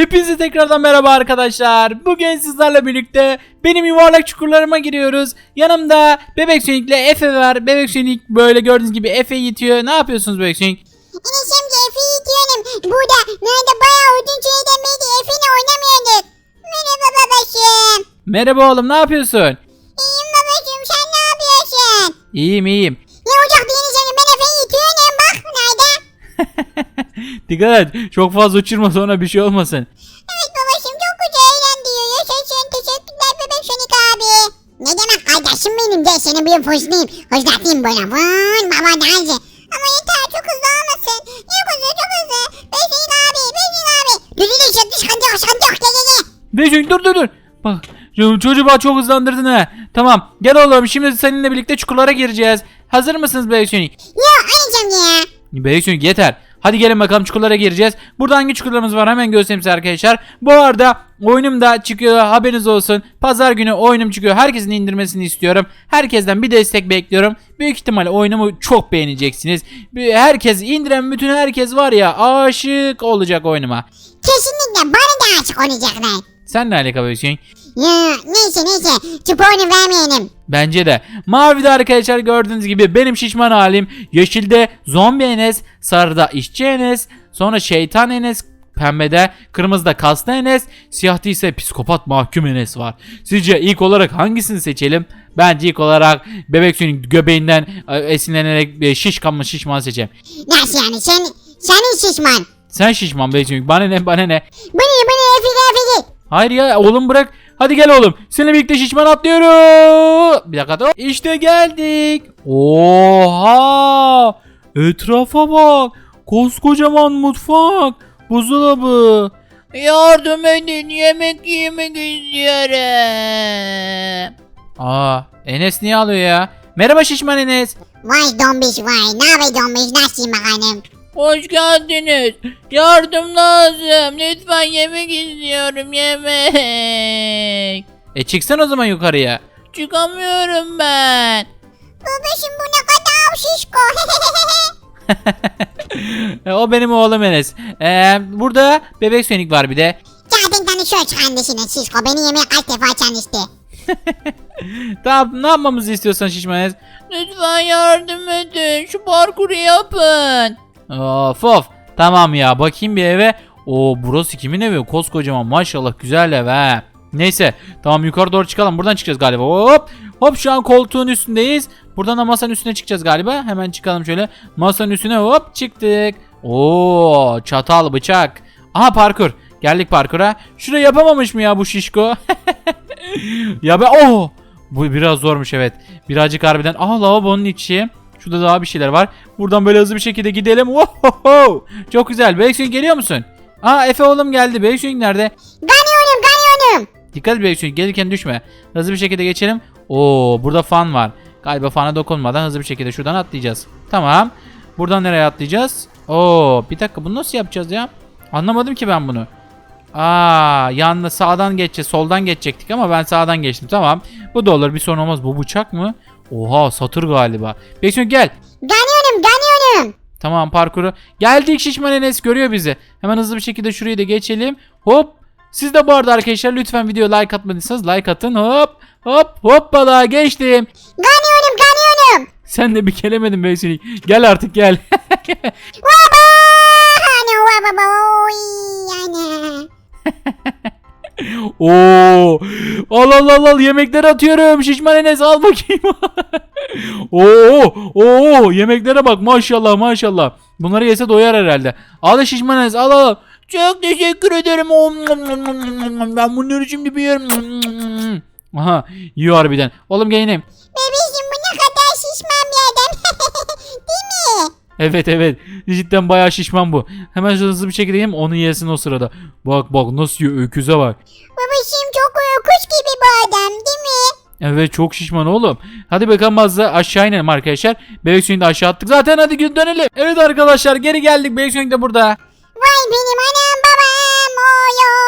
Hepinize tekrardan merhaba arkadaşlar. Bugün sizlerle birlikte benim yuvarlak çukurlarıma giriyoruz. Yanımda Bebek Sonic'le Efe var. Bebek Sonic böyle gördüğünüz gibi Efe yitiyor. Ne yapıyorsunuz Bebek Sonic? Enes amca Efe'yi diyorum. Burada nerede bayağı uzun süreden beri Efe'yle oynamıyorduk. Merhaba babacığım. Merhaba oğlum ne yapıyorsun? İyiyim babacığım sen ne yapıyorsun? İyiyim iyiyim. Ne olacak amca ben Efe'yi itiyorum bak nerede? Dikkat et. Çok fazla uçurma sonra bir şey olmasın. Evet babacığım çok güzel eğlendiriyor. Yaşasın teşekkürler bebek Sonic abi. Ne demek kardeşim benim gel seni bir fışlayayım. Hızlatayım böyle vın baba dansı. Ama yeter çok hızlı olmasın. Çok hızlı çok hızlı. Sonic abi Sonic abi. Sıkıntı yok sıkıntı yok gel gel gel. Sonic dur dur dur. Bak çocuğu çok hızlandırdın ha. Tamam gel oğlum şimdi seninle birlikte çukurlara gireceğiz. Hazır mısınız Sonic? Ya anneciğim ya. Bebek yeter. Hadi gelin bakalım çukurlara gireceğiz. Burada hangi çukurlarımız var hemen göstereyim size arkadaşlar. Bu arada oyunum da çıkıyor haberiniz olsun. Pazar günü oyunum çıkıyor. Herkesin indirmesini istiyorum. Herkesten bir destek bekliyorum. Büyük ihtimalle oyunumu çok beğeneceksiniz. Herkes indiren bütün herkes var ya aşık olacak oyunuma. Kesinlikle bana da aşık olacaklar. Sen ne alaka Bebek? Ya neyse neyse sporunu vermeyelim. Bence de. Mavide arkadaşlar gördüğünüz gibi benim şişman halim. Yeşilde zombi Enes. Sarıda işçi Enes. Sonra şeytan Enes. Pembede, kırmızıda kaslı Enes, siyahta ise psikopat mahkum Enes var. Sizce ilk olarak hangisini seçelim? Bence ilk olarak bebek suyunun göbeğinden e, esinlenerek e, şişkan mı şişman seçeceğim. Nasıl yani sen senin şişman. Sen şişman bebek suyun. Bana ne bana ne. Bu ne bu ne efik efik. Hayır ya oğlum bırak. Hadi gel oğlum. Seninle birlikte şişman atlıyoruz. Bir dakika dur. İşte geldik. Oha. Etrafa bak. Koskocaman mutfak. Buzdolabı. Yardım edin yemek yemek istiyorum. Aa Enes niye alıyor ya? Merhaba şişman Enes. Vay dombiş vay ne haber dombiş nasılsın bakalım. Hoş geldiniz. Yardım lazım. Lütfen yemek istiyorum yemek. E çıksan o zaman yukarıya. Çıkamıyorum ben. Babacım bu ne kadar şişko. E, o benim oğlum Enes. E, burada bebek sönük var bir de. Zaten tanışıyoruz kendisine şişko beni yemeğe kaç defa çalıştı. Tamam ne yapmamızı istiyorsan şişman Enes? Lütfen yardım edin. Şu parkuru yapın. Of of. Tamam ya bakayım bir eve. O burası kimin evi? Koskocaman maşallah güzel ev he. Neyse tamam yukarı doğru çıkalım. Buradan çıkacağız galiba. Hop. Hop şu an koltuğun üstündeyiz. Buradan da masanın üstüne çıkacağız galiba. Hemen çıkalım şöyle. Masanın üstüne hop çıktık. Oo çatal bıçak. Aha parkur. Geldik parkura. Şurayı yapamamış mı ya bu şişko? ya be oh. Bu biraz zormuş evet. Birazcık harbiden. Aha lavabonun içi. Şurada daha bir şeyler var. Buradan böyle hızlı bir şekilde gidelim. Ohoho. Çok güzel. Beysun geliyor musun? Aa Efe oğlum geldi. Beysun nerede? Ganıyorum ganıyorum. Dikkat et Beysun gelirken düşme. Hızlı bir şekilde geçelim. Oo burada fan var. Galiba fana dokunmadan hızlı bir şekilde şuradan atlayacağız. Tamam. Buradan nereye atlayacağız? Oo bir dakika bunu nasıl yapacağız ya? Anlamadım ki ben bunu. Aa yanına sağdan geçeceğiz soldan geçecektik ama ben sağdan geçtim tamam. Bu da olur bir sorun olmaz. Bu bıçak mı? Oha satır galiba. Beysun gel. Ganıyorum ganıyorum. Tamam parkuru. Geldik şişman Enes görüyor bizi. Hemen hızlı bir şekilde şurayı da geçelim. Hop. Siz de bu arada arkadaşlar lütfen video like atmadıysanız like atın. Hop. Hop. Hoppala geçtim. Ganıyorum ganıyorum. Sen de bir kelemedin be Hüseyin. Gel artık gel. Baba. Ana baba oy ana. Oo! Al al al al yemekleri atıyorum. Şişman Enes al bakayım. Oo! Oo! Yemeklere bak maşallah maşallah. Bunları yese doyar herhalde. Al şişman Enes al al. Çok teşekkür ederim. Ben bunları şimdi bir yerim. Aha yiyor harbiden. Oğlum gel yine. Bebişim bu ne kadar şişman bir adam. Değil mi? Evet evet. Cidden bayağı şişman bu. Hemen hızlı bir şekilde yiyeyim onu yesin o sırada. Bak bak nasıl yiyor öküze bak. Babacığım çok kuş gibi bu adam değil mi? Evet çok şişman oğlum. Hadi bakalım bazı aşağı inelim arkadaşlar. Bebek suyunu da aşağı attık. Zaten hadi gö- dönelim. Evet arkadaşlar geri geldik. Bebek suyu de burada. Vay benim anam babam oy oy.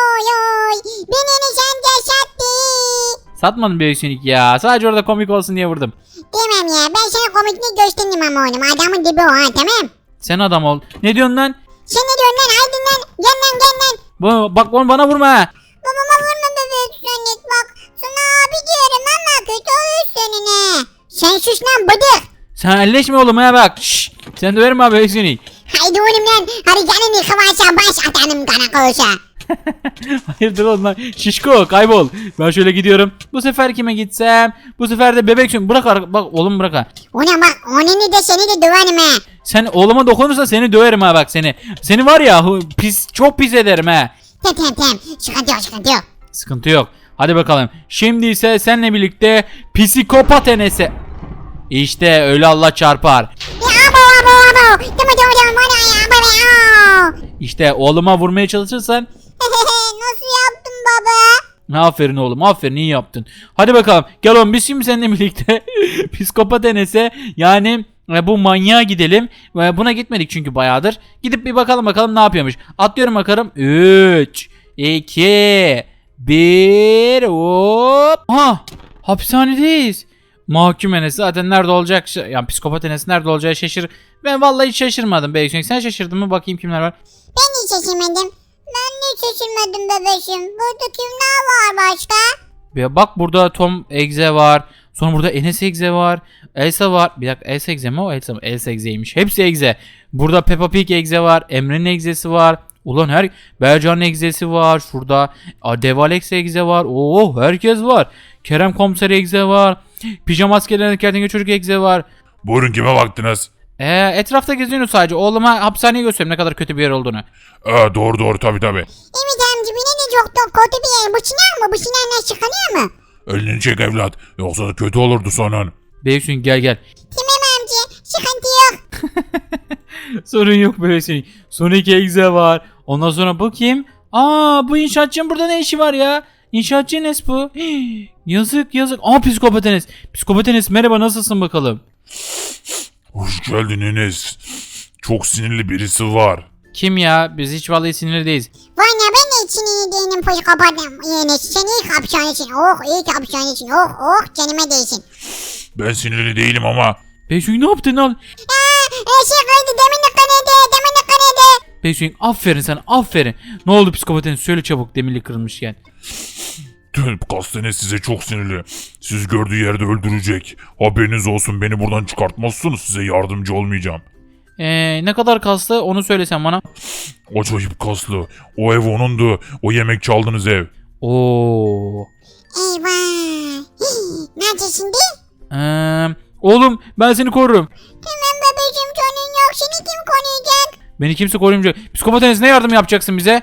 Satmadım bebek suyunu ya. Sadece orada komik olsun diye vurdum. Demem ya ben sana komiklik gösterdim ama oğlum adamın dibi o ha tamam. Sen adam ol. Ne diyorsun lan? Sen ne diyorsun lan aydın lan gel lan gel lan. Ba- Bak bana bana vurma. ha. Babama vurma bebek Sonic bak. Sana abi diyorum ama kötü olur seninle. Sen sus lan bıdık. Sen elleşme oğlum ha bak. Şşş. Sen döverim abi seni. Haydi oğlum lan. Hadi gelin yıkıvaşa baş atanım karakoluşa. Hayırdır oğlum lan? Şişko kaybol. Ben şöyle gidiyorum. Bu sefer kime gitsem? Bu sefer de bebek seni bırak ar- bak oğlum bırak ha. Ulan bak onunu da seni de döverim ha. Sen oğluma dokunursan seni döverim ha bak seni. Seni var ya hu- pis çok pis ederim ha. Tamam tamam tamam. Sıkıntı yok sıkıntı yok. Sıkıntı yok. Hadi bakalım. Şimdi ise seninle birlikte psikopat enese. İşte öyle Allah çarpar. Ya abo abo abo. Tamam tamam tamam bana ya bana. İşte oğluma vurmaya çalışırsan Nasıl yaptın baba? Aferin oğlum aferin iyi yaptın. Hadi bakalım gel oğlum biz şimdi seninle birlikte psikopat enese yani e, bu manyağa gidelim. E, Buna gitmedik çünkü bayağıdır. Gidip bir bakalım bakalım ne yapıyormuş. Atlıyorum bakalım. 3 2 1 hop. Ha hapishanedeyiz. Mahkum enesi zaten nerede olacak? Yani psikopat enesi nerede olacağı şaşır. Ben vallahi hiç şaşırmadım Beysun. Sen şaşırdın mı? Bakayım kimler var. Ben hiç şaşırmadım. Ben hiç şaşırmadım bebeşim. Burada kimler var başka? Ya bak burada Tom Egze var. Sonra burada Enes Egze var. Elsa var. Bir dakika Elsa Egze mi o? Elsa mı? Elsa Egze'ymiş. Hepsi Egze. Burada Peppa Pig Egze var. Emre'nin Egze'si var. Ulan her Bercan'ın Egze'si var. Şurada a, Dev Alex Egze var. Oo herkes var. Kerem Komiser Egze var. Pijama askerlerinin kertenkele çocuk Egze var. Buyurun kime baktınız? Ee, etrafta geziyorsunuz sadece. Oğluma hapishaneye göstereyim ne kadar kötü bir yer olduğunu. Ee, doğru doğru tabi tabi. Evet amca beni de çok da kötü bir yer. Bu çınar mı? Bu çınarlar çıkanıyor mu? Elini çek evlat. Yoksa da kötü olurdu sonun. Beysun gel gel. Tamam amca. Sıkıntı yok. Sorun yok böylesi. Son iki egze var. Ondan sonra bakayım. Aa bu inşaatçının burada ne işi var ya? İnşaatçı Enes bu. Hii, yazık yazık. Aa psikopat Enes. Psikopat Enes merhaba nasılsın bakalım? Hoş geldin Enes. Çok sinirli birisi var. Kim ya? Biz hiç vallahi sinirliyiz. Vanya ben de için iyi değilim. Poş kapadım. Yani sen iyi kapşon için. Oh iyi kapşon için. Oh oh canıma değsin. Ben sinirli değilim ama Beysun ne yaptın al? Aa, eşek öldü. Demin de kanadı. Demin de kanadı. Beysun aferin sana aferin. Ne oldu psikopat Enes? Söyle çabuk demirli kırılmışken. Tüm Kastanes size çok sinirli. Siz gördüğü yerde öldürecek. Haberiniz olsun beni buradan çıkartmazsınız size yardımcı olmayacağım. Ee, ne kadar kaslı onu söylesen bana. Acayip kaslı. O ev onundu. O yemek çaldığınız ev. Oo. Eyvah. Nerede şimdi? Ee, oğlum ben seni korurum. Hemen bebeğim canın yok. Seni kim koruyacak? Beni kimse korumayacak. Psikopat Enes ne yardım yapacaksın bize?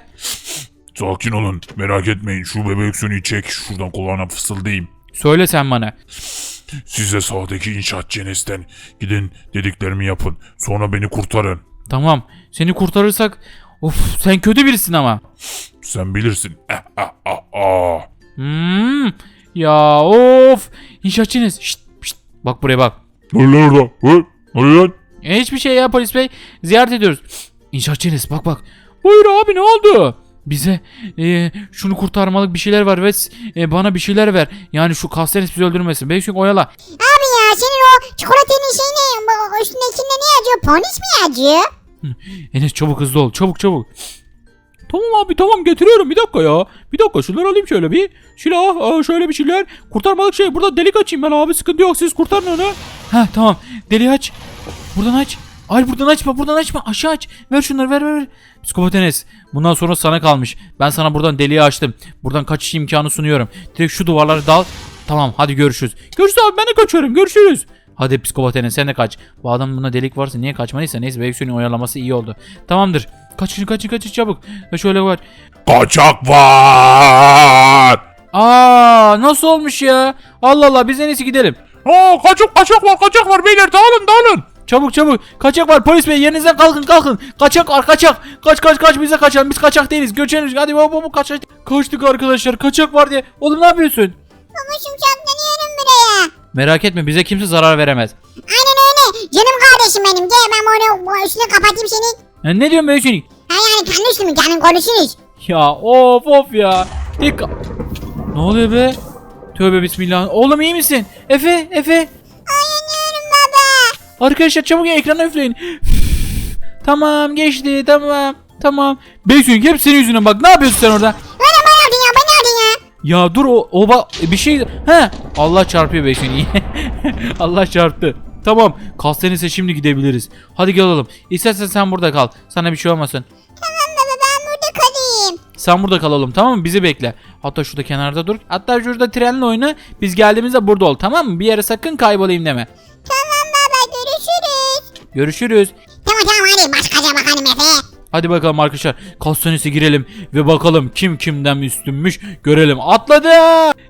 Sakin olun. Merak etmeyin. Şu bebek suyunu çek. Şuradan kulağına fısıldayayım. Söyle sen bana. Size sağdaki inşaat cenesten gidin dediklerimi yapın. Sonra beni kurtarın. Tamam. Seni kurtarırsak of sen kötü birisin ama. Sen bilirsin. Eh, ah, ah, ah. Hmm. Ya of. İnşaatçınız. Şşt, şşt. Bak buraya bak. Ne oluyor orada? Hı? Ne oluyor lan? E, hiçbir şey ya polis bey. Ziyaret ediyoruz. İnşaatçınız bak bak. Buyur abi ne oldu? Bize e, şunu kurtarmalık bir şeyler var ve e, bana bir şeyler ver. Yani şu Kastanes bizi öldürmesin. Beysun oyala. Abi ya senin o çikolatanın şeyine bu üstündekinde ne yazıyor? Polis mi yazıyor? Enes çabuk hızlı ol. Çabuk çabuk. Tamam abi tamam getiriyorum bir dakika ya. Bir dakika şunları alayım şöyle bir. Silah aa, şöyle bir şeyler. Kurtarmalık şey burada delik açayım ben abi sıkıntı yok siz kurtarın onu. Ha tamam deliği aç. Buradan aç. Ay buradan açma buradan açma aşağı aç. Ver şunları ver ver ver. Psikopat Enes bundan sonra sana kalmış. Ben sana buradan deliği açtım. Buradan kaçış imkanı sunuyorum. Direkt şu duvarları dal. Tamam hadi görüşürüz. Görüşürüz abi ben de kaçıyorum görüşürüz. Hadi psikopat Enes sen de kaç. Bu adam buna delik varsa niye kaçmadıysa neyse Beysun'un oyalaması iyi oldu. Tamamdır. Kaçın kaçın kaçın çabuk. Ve şöyle var. Kaçak var. Aa nasıl olmuş ya? Allah Allah biz en iyisi gidelim. Aa, kaçak kaçak var kaçak var beyler dağılın dağılın. Çabuk çabuk. Kaçak var polis bey yerinizden kalkın kalkın. Kaçak var kaçak. Kaç kaç kaç bize kaçalım. Biz kaçak değiliz. Göçeniz. Hadi baba bu kaçak. Kaçtık arkadaşlar. Kaçak var diye. Oğlum ne yapıyorsun? Babacım saklanıyorum buraya. Merak etme bize kimse zarar veremez. Aynen öyle. Canım kardeşim benim. Gel ben onu bu üstüne kapatayım senin. Ya ne diyorsun Beysun? Ha yani kendi üstümü canım konuşuruz. Ya of of ya. Dikkat. Ne oluyor be? Tövbe bismillah. Oğlum iyi misin? Efe Efe. Arkadaşlar çabuk ekranı üfleyin. tamam geçti tamam. Tamam. Beysun hep senin yüzünden bak. Ne yapıyorsun sen orada? Bana bana aldın ya bana aldın ya. Ya dur o, o ba- bir şey he Allah çarpıyor Beysun Allah çarptı Tamam Kastanes'e şimdi gidebiliriz Hadi gel oğlum İstersen sen burada kal Sana bir şey olmasın Tamam baba ben burada kalayım. Sen burada kal oğlum tamam mı bizi bekle Hatta şurada kenarda dur Hatta şurada trenle oyna Biz geldiğimizde burada ol tamam mı Bir yere sakın kaybolayım deme görüşürüz. Tamam tamam hadi başkaca bakalım Efe. Hadi bakalım arkadaşlar Kastanes'e girelim Ve bakalım kim kimden üstünmüş Görelim atladı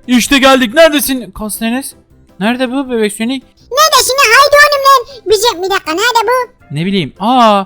İşte geldik neredesin Kastanes Nerede bu bebek sönük Nerede şimdi haydi oğlum lan. Bizim bir dakika nerede bu? Ne bileyim. Aa,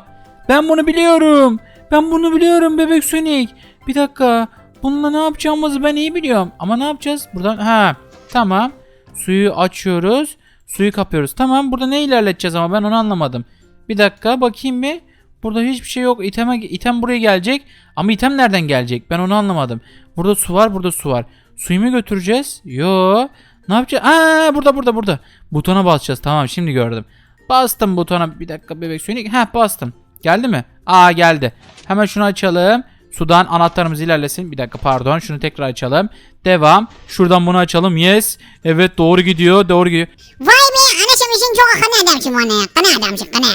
ben bunu biliyorum. Ben bunu biliyorum bebek Sonic. Bir dakika. Bununla ne yapacağımızı ben iyi biliyorum. Ama ne yapacağız? Buradan ha. Tamam. Suyu açıyoruz. Suyu kapıyoruz. Tamam. Burada ne ilerleteceğiz ama ben onu anlamadım. Bir dakika bakayım bir. Burada hiçbir şey yok. İteme, item buraya gelecek. Ama item nereden gelecek? Ben onu anlamadım. Burada su var, burada su var. Suyu mu götüreceğiz? Yo. Ne yapacağız? Aa, burada burada burada. Butona basacağız. Tamam şimdi gördüm. Bastım butona. Bir dakika bebek Sonic. Heh bastım. Geldi mi? Aa geldi. Hemen şunu açalım. Sudan anahtarımız ilerlesin. Bir dakika pardon. Şunu tekrar açalım. Devam. Şuradan bunu açalım. Yes. Evet doğru gidiyor. Doğru gidiyor. Vay be anlaşım işin çok akıllı adamsın bana ya. Kana adamsın kana.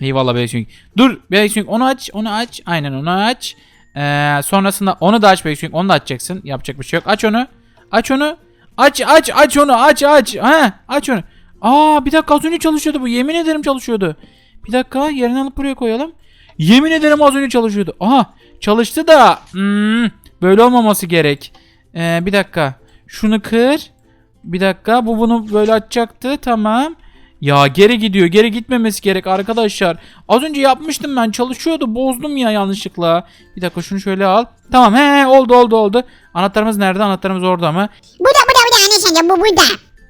Eyvallah Sonic. Dur Sonic onu aç. Onu aç. Aynen onu aç. Ee, sonrasında onu da aç Sonic. Onu da açacaksın. Yapacak bir şey yok. Aç onu. Aç onu. Aç aç aç onu. Aç aç. Ha, aç onu. Aa bir dakika az önce çalışıyordu bu. Yemin ederim çalışıyordu. Bir dakika yerine alıp buraya koyalım. Yemin ederim az önce çalışıyordu. Aha çalıştı da. Hmm, böyle olmaması gerek. Ee, bir dakika. Şunu kır. Bir dakika bu bunu böyle açacaktı. Tamam. Ya geri gidiyor. Geri gitmemesi gerek arkadaşlar. Az önce yapmıştım ben. Çalışıyordu. Bozdum ya yanlışlıkla. Bir dakika şunu şöyle al. Tamam he, he oldu oldu oldu. Anahtarımız nerede? Anahtarımız orada mı? Burada burada burada anlaşınca bu burada.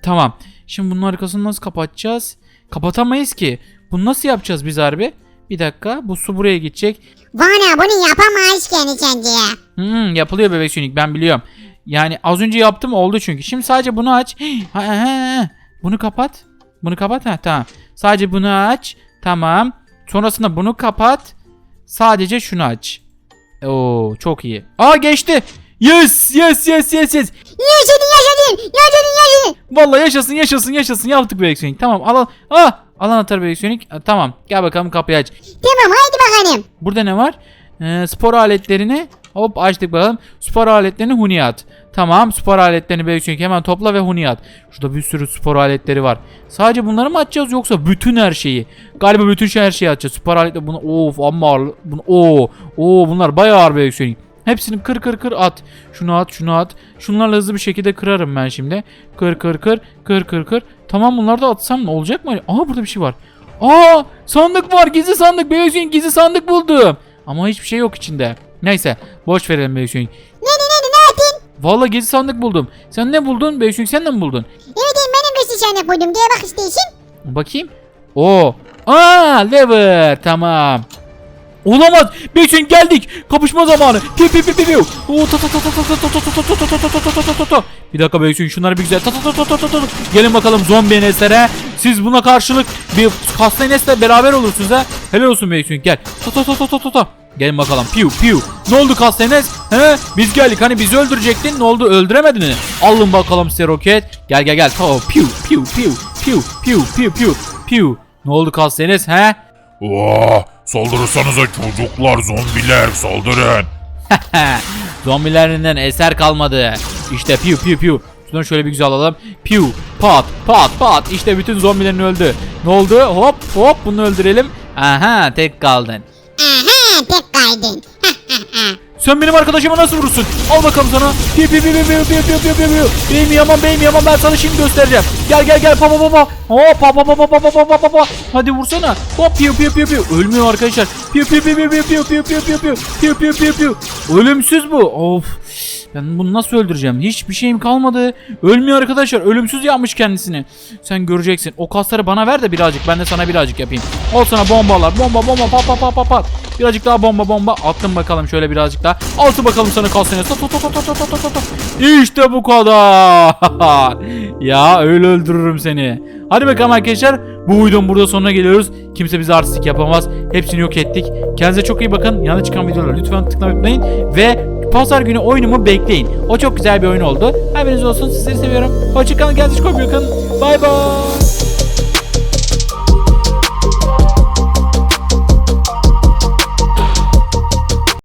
Tamam. Şimdi bunun arkasını nasıl kapatacağız? Kapatamayız ki. Bunu nasıl yapacağız biz harbi? Bir dakika. Bu su buraya gidecek. Bana bunu yapamayız anlaşınca ya. Hmm, yapılıyor bebek sönük ben biliyorum. Yani az önce yaptım oldu çünkü. Şimdi sadece bunu aç. Ha, ha, ha. Bunu kapat. Bunu kapat ha tamam. Sadece bunu aç. Tamam. Sonrasında bunu kapat. Sadece şunu aç. Oo çok iyi. Aa geçti. Yes yes yes yes yes. Yaşadın yaşadın yaşadın yaşadın. Vallahi yaşasın yaşasın yaşasın yaptık bebek sönük. Tamam al al. Ah al anahtarı bebek. Ah, Tamam gel bakalım kapıyı aç. Tamam haydi bakalım. Burada ne var? Ee, spor aletlerini hop açtık bakalım. Spor aletlerini huniye at. Tamam spor aletlerini bebek çünkü hemen topla ve huniye at. Şurada bir sürü spor aletleri var. Sadece bunları mı atacağız yoksa bütün her şeyi? Galiba bütün şey her şeyi atacağız. Spor aletleri bunu of amma ağır. Bunu, oo, oo, bunlar bayağı ağır bebek çünkü. Hepsini kır kır kır at. Şunu at şunu at. Şunlarla hızlı bir şekilde kırarım ben şimdi. Kır kır kır kır kır kır. Tamam bunları da atsam ne olacak mı? Aha burada bir şey var. Aa sandık var gizli sandık. Hüseyin gizli sandık buldum. Ama hiçbir şey yok içinde. Neyse boş verelim Hüseyin. Ne ne ne ne yaptın? Vallahi gizli sandık buldum. Sen ne buldun? Hüseyin sen de mi buldun? Evet benim kızı sana koydum diye bak istesin. Bakayım. Oo. Aa lever tamam. Olamaz. Hüseyin geldik. Kapışma zamanı. Piu piu piu piu. Oo ta ta ta ta ta ta ta ta ta ta ta ta ta ta ta. Bir dakika Hüseyin şunları bir güzel ta ta ta ta ta ta. Gelin bakalım zombi eneslere. Siz buna karşılık bir kaslı enesle beraber olursunuz ha. Helal olsun Hüseyin gel. Ta ta ta ta ta ta. Gelin bakalım. Piu piu. Ne oldu kaslı enes? He? Biz geldik. Hani bizi öldürecektin. Ne oldu? Öldüremedin mi? Alın bakalım size roket. Gel gel gel. Ta piu piu piu piu piu piu piu piu. Ne oldu kaslı enes? He? Oo, saldırırsanıza çocuklar zombiler saldırın. Zombilerinden eser kalmadı. İşte piu piu piu. Şunu şöyle bir güzel alalım. Piu pat pat pat. İşte bütün zombilerin öldü. Ne oldu? Hop hop bunu öldürelim. Aha tek kaldın. Aha tek kaydın. Sen benim arkadaşıma nasıl vurursun? Al bakalım sana. Piu piu piu piu piu piu piu piu. Beyim yaman beyim yaman ben sana şimdi göstereceğim. Gel gel gel pa pa pa pa. Hop pa pa pa pa pa pa pa pa. Hadi vursana. Hop piu piu piu piu. Ölmüyor arkadaşlar. Piu piu piu piu piu piu piu piu piu piu. Piu piu piu piu. Ölümsüz bu. Of. Ben bunu nasıl öldüreceğim? Hiçbir şeyim kalmadı. Ölmüyor arkadaşlar. Ölümsüz yapmış kendisini. Sen göreceksin. O kasları bana ver de birazcık. Ben de sana birazcık yapayım. Al sana bombalar. Bomba bomba pat pat pat pat pat. Birazcık daha bomba bomba. Attım bakalım şöyle birazcık daha. Altı bakalım sana kalsın. İşte bu kadar. ya öyle öldürürüm seni. Hadi bakalım arkadaşlar. Bu videonun burada sonuna geliyoruz. Kimse bize artistik yapamaz. Hepsini yok ettik. Kendinize çok iyi bakın. Yanına çıkan videoları lütfen tıklamayı unutmayın. Ve pazar günü oyunumu bekleyin. O çok güzel bir oyun oldu. Haberiniz olsun. Sizleri seviyorum. Hoşçakalın. Kendinize çok iyi bakın. Bay bay.